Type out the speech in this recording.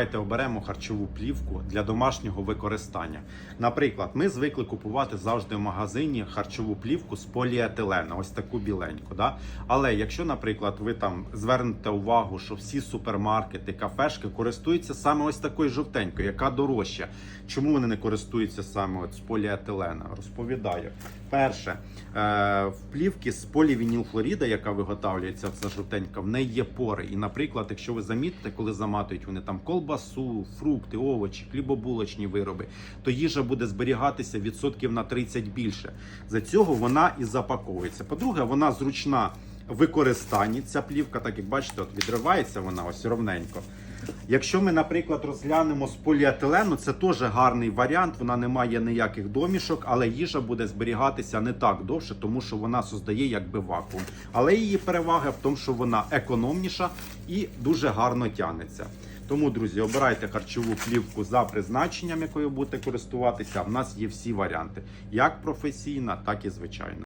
Давайте оберемо харчову плівку для домашнього використання. Наприклад, ми звикли купувати завжди в магазині харчову плівку з поліетилена, ось таку біленьку. Да? Але якщо, наприклад, ви там звернете увагу, що всі супермаркети, кафешки користуються саме ось такою жовтенькою, яка дорожча. Чому вони не користуються саме от з поліетилена? Розповідаю. Перше, е, в плівки з полівінілхлоріда, яка виготовлюється, ця жовтенька, в неї є пори. І, наприклад, якщо ви замітите, коли заматують вони там колбасу, фрукти, овочі, хлібобулочні вироби, то їжа буде зберігатися відсотків на 30 більше. За цього вона і запаковується. По-друге, вона зручна в використанні. Ця плівка, так як бачите, от відривається вона ось ровненько. Якщо ми, наприклад, розглянемо з поліетилену, це теж гарний варіант. Вона не має ніяких домішок, але їжа буде зберігатися не так довше, тому що вона создає якби вакуум. Але її перевага в тому, що вона економніша і дуже гарно тягнеться. Тому, друзі, обирайте харчову плівку за призначенням, якою будете користуватися. В нас є всі варіанти, як професійна, так і звичайна.